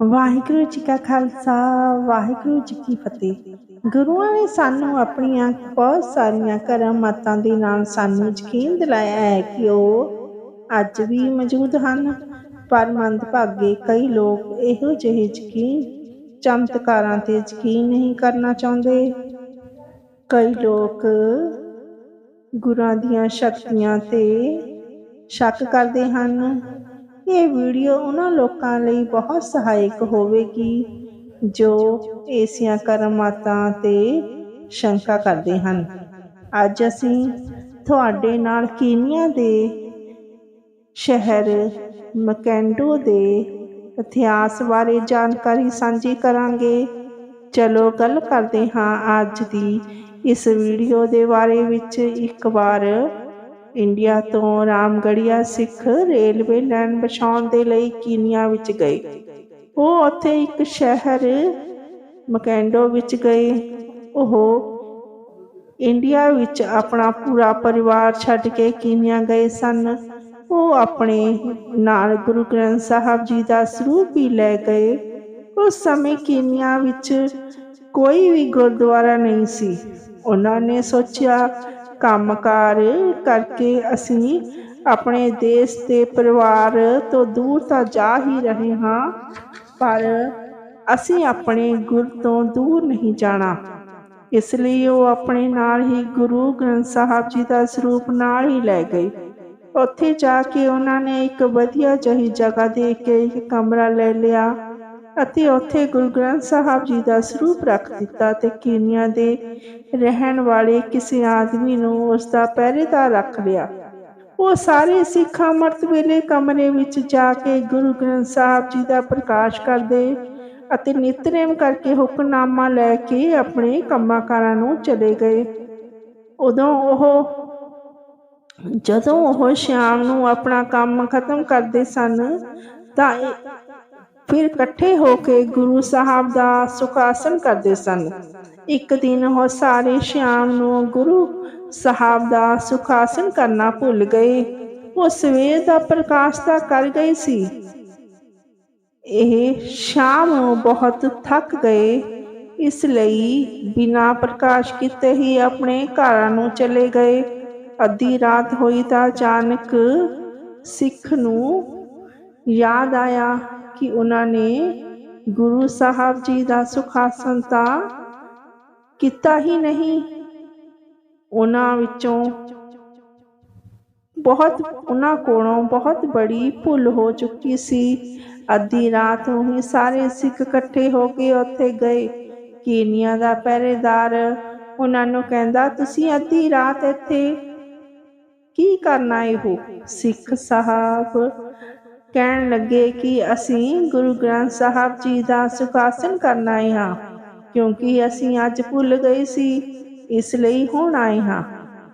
ਵਾਹਿਗੁਰੂ ਜੀ ਕਾ ਖਾਲਸਾ, ਵਾਹਿਗੁਰੂ ਜੀ ਕੀ ਫਤਿਹ। ਗੁਰੂਆਂ ਨੇ ਸਾਨੂੰ ਆਪਣੀਆਂ ਬਹੁਤ ਸਾਰੀਆਂ ਕਰਾਮਾਤਾਂ ਦੇ ਨਾਲ ਸਾਨੂੰ ਯਕੀਨ ਦਿਲਾਇਆ ਹੈ ਕਿ ਉਹ ਅੱਜ ਵੀ ਮੌਜੂਦ ਹਨ। ਪਰ ਮੰਦਭਾਗੇ ਕਈ ਲੋਕ ਇਹੋ ਜਿਹੇ ਯਕੀਨ, ਚਮਤਕਾਰਾਂ ਤੇ ਯਕੀਨ ਨਹੀਂ ਕਰਨਾ ਚਾਹੁੰਦੇ। ਕਈ ਲੋਕ ਗੁਰਾਂ ਦੀਆਂ ਸ਼ਕਤੀਆਂ ਤੇ ਸ਼ੱਕ ਕਰਦੇ ਹਨ। ਇਹ ਵੀਡੀਓ ਉਹਨਾਂ ਲੋਕਾਂ ਲਈ ਬਹੁਤ ਸਹਾਇਕ ਹੋਵੇਗੀ, ਜੋ ਏਸੀਆਂ ਕਰਮਾਤਾਂ ਤੇ ਸ਼ੰਕਾ ਕਰਦੇ ਹਨ। ਅੱਜ ਅਸੀਂ ਤੁਹਾਡੇ ਨਾਲ ਕੀਨੀਆ ਦੇ ਸ਼ਹਿਰ ਮਕੈਂਡੋ ਦੇ ਇਤਿਹਾਸ ਬਾਰੇ ਜਾਣਕਾਰੀ ਸਾਂਝੀ ਕਰਾਂਗੇ। ਚਲੋ ਗੱਲ ਕਰਦੇ ਹਾਂ ਅੱਜ ਦੀ ਇਸ ਵੀਡੀਓ ਦੇ ਬਾਰੇ ਵਿੱਚ ਇੱਕ ਵਾਰ ਇੰਡੀਆ ਤੋਂ ਰਾਮਗੜੀਆ ਸਿੱਖ ਰੇਲਵੇ ਲਾਈਨ ਵਿਛਾਉਣ ਦੇ ਲਈ ਕੀਨੀਆ ਵਿੱਚ ਗਏ। ਉਹ ਉੱਥੇ ਇੱਕ ਸ਼ਹਿਰ ਮਕੈਂਡੋ ਵਿੱਚ ਗਏ। ਉਹ ਇੰਡੀਆ ਵਿੱਚ ਆਪਣਾ ਪੂਰਾ ਪਰਿਵਾਰ ਛੱਡ ਕੇ ਕੀਨੀਆ ਗਏ ਸਨ। ਉਹ ਆਪਣੇ ਨਾਲ ਗੁਰੂ ਗ੍ਰੰਥ ਸਾਹਿਬ ਜੀ ਦਾ ਸਰੂਪ ਵੀ ਲੈ ਗਏ। ਉਸ ਸਮੇਂ ਕੀਨੀਆ ਵਿੱਚ ਕੋਈ ਵੀ ਗੁਰਦੁਆਰਾ ਨਹੀਂ ਸੀ। ਉਹਨਾਂ ਨੇ ਸੋਚਿਆ ਕੰਮਕਾਰ ਕਰਕੇ ਅਸੀਂ ਆਪਣੇ ਦੇਸ਼ ਤੇ ਪਰਿਵਾਰ ਤੋਂ ਦੂਰ ਤਾਂ ਜਾ ਹੀ ਰਹੇ ਹਾਂ, ਪਰ ਅਸੀਂ ਆਪਣੇ ਗੁਰ ਤੋਂ ਦੂਰ ਨਹੀਂ ਜਾਣਾ। ਇਸ ਲਈ ਉਹ ਆਪਣੇ ਨਾਲ ਹੀ ਗੁਰੂ ਗ੍ਰੰਥ ਸਾਹਿਬ ਜੀ ਦਾ ਸਰੂਪ ਨਾਲ ਹੀ ਲੈ ਗਏ। ਉੱਥੇ ਜਾ ਕੇ ਉਹਨਾਂ ਨੇ ਇੱਕ ਵਧੀਆ ਜਿਹੀ ਜਗ੍ਹਾ ਦੇਖ ਕੇ ਇੱਕ ਕਮਰਾ ਲੈ ਲਿਆ। ਅਤੇ ਉੱਥੇ ਗੁਰੂ ਗ੍ਰੰਥ ਸਾਹਿਬ ਜੀ ਦਾ ਸਰੂਪ ਰੱਖ ਦਿੱਤਾ ਤੇ ਕੀਨੀਆ ਦੇ ਰਹਿਣ ਵਾਲੇ ਕਿਸੇ ਆਦਮੀ ਨੂੰ ਉਸ ਦਾ ਪਹਿਰੇਦਾਰ ਰੱਖ ਲਿਆ। ਉਹ ਸਾਰੇ ਸਿੱਖਾਂ ਮਰਤ ਵੇਲੇ ਕਮਰੇ ਵਿੱਚ ਜਾ ਕੇ ਗੁਰੂ ਗ੍ਰੰਥ ਸਾਹਿਬ ਜੀ ਦਾ ਪ੍ਰਕਾਸ਼ ਕਰਦੇ ਅਤੇ ਨਿਤਨੇਮ ਕਰਕੇ ਹੁਕਮਨਾਮਾ ਲੈ ਕੇ ਆਪਣੇ ਕੰਮਾਂ ਨੂੰ ਚਲੇ ਗਏ। ਉਦੋਂ ਉਹ, ਜਦੋਂ ਉਹ ਸ਼ਾਮ ਨੂੰ ਆਪਣਾ ਕੰਮ ਖਤਮ ਕਰਦੇ ਸਨ, ਤਾਂ ਫਿਰ ਇਕੱਠੇ ਹੋ ਕੇ ਗੁਰੂ ਸਾਹਿਬ ਦਾ ਸੁਖਾਸਨ ਕਰਦੇ ਸਨ। ਇੱਕ ਦਿਨ ਉਹ ਸਾਰੇ ਸ਼ਾਮ ਨੂੰ ਗੁਰੂ ਸਾਹਿਬ ਦਾ ਸੁਖਾਸਨ ਕਰਨਾ ਭੁੱਲ ਗਏ। ਉਹ ਸਵੇਰ ਦਾ ਪ੍ਰਕਾਸ਼ ਤਾਂ ਕਰ ਗਏ ਸੀ। ਇਹ ਸ਼ਾਮ ਨੂੰ ਬਹੁਤ ਥੱਕ ਗਏ। ਇਸ ਲਈ ਬਿਨਾ ਪ੍ਰਕਾਸ਼ ਕੀਤੇ ਹੀ ਆਪਣੇ ਘਰਾਂ ਨੂੰ ਚਲੇ ਗਏ। ਅੱਧੀ ਰਾਤ ਹੋਈ ਤਾਂ ਅਚਾਨਕ ਸਿੱਖ ਨੂੰ ਯਾਦ ਆਇਆ ਕਿ ਉਹਨਾਂ ਨੇ ਗੁਰੂ ਸਾਹਿਬ ਜੀ ਦਾ ਸੁਖਾਸਨ ਤਾਂ ਕੀਤਾ ਹੀ ਨਹੀਂ। ਉਹਨਾਂ ਵਿੱਚੋਂ ਬਹੁਤ, ਉਹਨਾਂ ਕੋਲੋਂ ਬਹੁਤ ਬੜੀ ਭੁੱਲ ਹੋ ਚੁੱਕੀ ਸੀ। ਅੱਧੀ ਰਾਤ ਨੂੰ ਹੀ ਸਾਰੇ ਸਿੱਖ ਇਕੱਠੇ ਹੋ ਕੇ ਉੱਥੇ ਗਏ। ਕੀਨੀਆ ਦਾ ਪਹਿਰੇਦਾਰ ਉਹਨਾਂ ਨੂੰ ਕਹਿੰਦਾ, ਤੁਸੀਂ ਅੱਧੀ ਰਾਤ ਇੱਥੇ ਕੀ ਕਰਨਾ ਹੈ ਹੋ ਸਿੱਖ ਸਾਹਿਬ ਕਹਿਣ ਲੱਗੇ ਕਿ ਅਸੀਂ ਗੁਰੂ ਗ੍ਰੰਥ ਸਾਹਿਬ ਜੀ ਦਾ ਸੁਖਾਸਨ ਕਰਨ ਆਏ ਹਾਂ, ਕਿਉਂਕਿ ਅਸੀਂ ਅੱਜ ਭੁੱਲ ਗਏ ਸੀ, ਇਸ ਲਈ ਹੁਣ ਆਏ ਹਾਂ।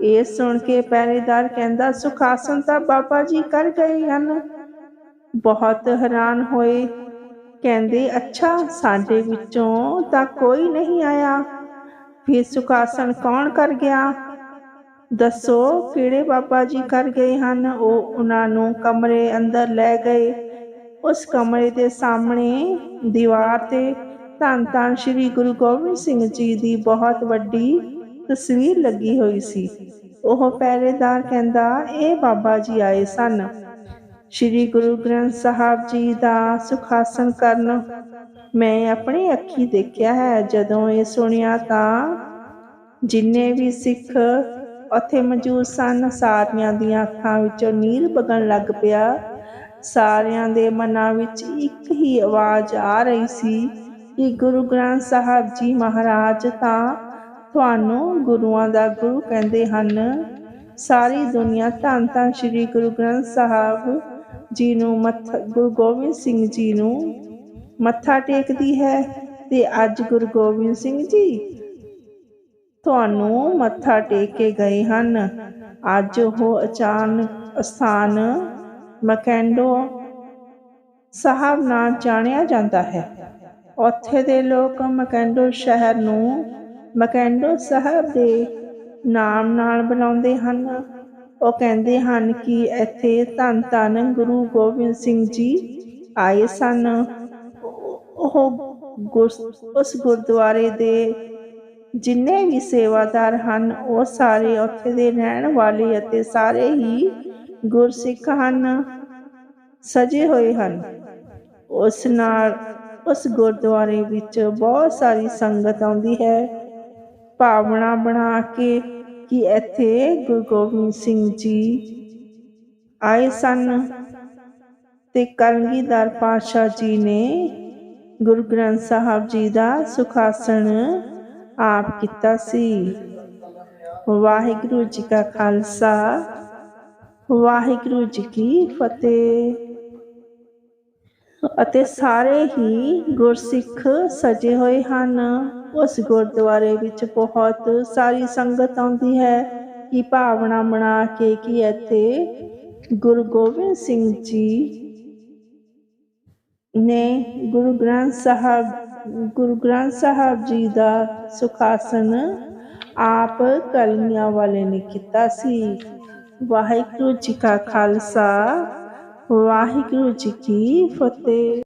ਇਹ ਸੁਣ ਕੇ ਪਹਿਰੇਦਾਰ ਕਹਿੰਦਾ, ਸੁਖਾਸਨ ਤਾਂ ਬਾਬਾ ਜੀ ਕਰ ਗਏ ਹਨ। ਬਹੁਤ ਹੈਰਾਨ ਹੋਏ, ਕਹਿੰਦੇ, ਅੱਛਾ, ਸਾਡੇ ਵਿੱਚੋਂ ਤਾਂ ਕੋਈ ਨਹੀਂ ਆਇਆ। ਫਿਰ ਸੁਖਾਸਨ ਕੌਣ ਕਰ ਗਿਆ? ਦੱਸੋ, ਕਿਹੜੇ ਬਾਬਾ ਜੀ ਕਰ ਗਏ ਹਨ? ਉਹ ਉਹਨਾਂ ਨੂੰ ਕਮਰੇ ਅੰਦਰ ਲੈ ਗਏ। ਉਸ ਕਮਰੇ ਦੇ ਸਾਹਮਣੇ ਦੀਵਾਰ ਤੇ ਧੰਨ ਧੰਨ ਸ੍ਰੀ ਗੁਰੂ ਗੋਬਿੰਦ ਸਿੰਘ ਜੀ ਦੀ ਬਹੁਤ ਵੱਡੀ ਤਸਵੀਰ ਲੱਗੀ ਹੋਈ ਸੀ। ਉਹ ਪਹਿਰੇਦਾਰ ਕਹਿੰਦਾ, ਇਹ ਬਾਬਾ ਜੀ ਆਏ ਸਨ। ਸ੍ਰੀ ਗੁਰੂ ਗ੍ਰੰਥ ਸਾਹਿਬ ਜੀ ਦਾ ਸੁਖਾਸਨ ਕਰਨ। ਮੈਂ ਆਪਣੀ ਅੱਖੀ ਦੇਖਿਆ ਹੈ। ਜਦੋਂ ਇਹ ਸੁਣਿਆ ਤਾਂ ਜਿੰਨੇ ਵੀ ਸਿੱਖ ਉੱਥੇ ਮੌਜੂਦ ਸਨ। ਸਾਰਿਆਂ ਦੀਆਂ ਅੱਖਾਂ ਵਿੱਚੋਂ ਨੀਰ ਵਗਣ ਲੱਗ ਪਿਆ। ਸਾਰਿਆਂ ਦੇ ਮਨਾਂ ਵਿੱਚ ਇੱਕ ਹੀ ਆਵਾਜ਼ ਆ ਰਹੀ ਸੀ ਕਿ ਗੁਰੂ ਗ੍ਰੰਥ ਸਾਹਿਬ ਜੀ ਮਹਾਰਾਜ, ਤਾਂ ਤੁਹਾਨੂੰ ਗੁਰੂਆਂ ਦਾ ਗੁਰੂ ਕਹਿੰਦੇ ਹਨ। ਸਾਰੀ ਦੁਨੀਆ ਧੰਨ ਧੰਨ ਸ੍ਰੀ ਗੁਰੂ ਗ੍ਰੰਥ ਸਾਹਿਬ ਜੀ ਨੂੰ ਮੱਥਾ, ਗੁਰੂ ਗੋਬਿੰਦ ਸਿੰਘ ਜੀ ਨੂੰ ਮੱਥਾ ਟੇਕਦੀ ਹੈ। ਤੇ ਅੱਜ ਗੁਰੂ ਗੋਬਿੰਦ ਸਿੰਘ ਜੀ ਤੁਹਾਨੂੰ ਮੱਥਾ ਟੇਕ ਕੇ ਗਏ ਹਨ। ਅੱਜ ਉਹ ਅਚਾਨਕ ਸਥਾਨ ਮਕੈਂਡੋ ਸਾਹਿਬ ਨਾਲ ਜਾਣਿਆ ਜਾਂਦਾ ਹੈ। ਉੱਥੇ ਦੇ ਲੋਕ ਮਕੈਂਡੋ ਸ਼ਹਿਰ ਨੂੰ ਮਕੈਂਡੋ ਸਾਹਿਬ ਦੇ ਨਾਮ ਨਾਲ ਬੁਲਾਉਂਦੇ ਹਨ। ਉਹ ਕਹਿੰਦੇ ਹਨ ਕਿ ਇੱਥੇ ਧੰਨ ਧੰਨ ਗੁਰੂ ਗੋਬਿੰਦ ਸਿੰਘ ਜੀ ਆਏ ਸਨ। ਉਹ ਗੁਰ- ਉਸ ਗੁਰਦੁਆਰੇ ਦੇ ਜਿੰਨੇ ਵੀ ਸੇਵਾਦਾਰ ਹਨ, ਉਹ ਸਾਰੇ ਉੱਥੇ ਦੇ ਰਹਿਣ ਵਾਲੇ ਅਤੇ ਸਾਰੇ ਹੀ ਗੁਰਸਿੱਖ ਹਨ, ਸਜੇ ਹੋਏ ਹਨ। ਉਸ ਨਾਲ, ਉਸ ਗੁਰਦੁਆਰੇ ਵਿੱਚ ਬਹੁਤ ਸਾਰੀ ਸੰਗਤ ਆਉਂਦੀ ਹੈ। ਭਾਵਨਾ ਬਣਾ ਕੇ ਕਿ ਇੱਥੇ ਗੁਰੂ ਗੋਬਿੰਦ ਸਿੰਘ ਜੀ ਆਏ ਸਨ ਤੇ ਕਲਗੀਧਰ ਪਾਤਸ਼ਾਹ ਜੀ ਨੇ ਗੁਰੂ ਗ੍ਰੰਥ ਸਾਹਿਬ ਜੀ ਦਾ ਸੁਖਾਸਨ ਆਪ ਕੀਤਾ ਸੀ। ਵਾਹਿਗੁਰੂ ਜੀ ਕਾ ਖਾਲਸਾ, ਵਾਹਿਗੁਰੂ ਜੀ ਕੀ ਫਤਿਹ। ਅਤੇ ਸਾਰੇ ਹੀ ਗੁਰਸਿੱਖ ਸਜੇ ਹੋਏ ਹਨ। ਉਸ ਗੁਰਦੁਆਰੇ ਵਿੱਚ ਬਹੁਤ ਸਾਰੀ ਸੰਗਤ ਆਉਂਦੀ ਹੈ। ਕਿ ਭਾਵਨਾ ਬਣਾ ਕੇ ਕਿ ਇੱਥੇ ਗੁਰੂ ਗੋਬਿੰਦ ਸਿੰਘ ਜੀ ਨੇ ਗੁਰੂ ਗ੍ਰੰਥ ਸਾਹਿਬ ਗੁਰੂ ਗ੍ਰੰਥ ਸਾਹਿਬ ਜੀ ਦਾ ਸੁਖਾਸਨ ਆਪ ਕਲਮੀਆਂ ਵਾਲੇ ਨੇ ਕੀਤਾ ਸੀ। ਵਾਹਿਗੁਰੂ ਜੀ ਕਾ ਖਾਲਸਾ, ਵਾਹਿਗੁਰੂ ਜੀ ਕੀ ਫਤਿਹ।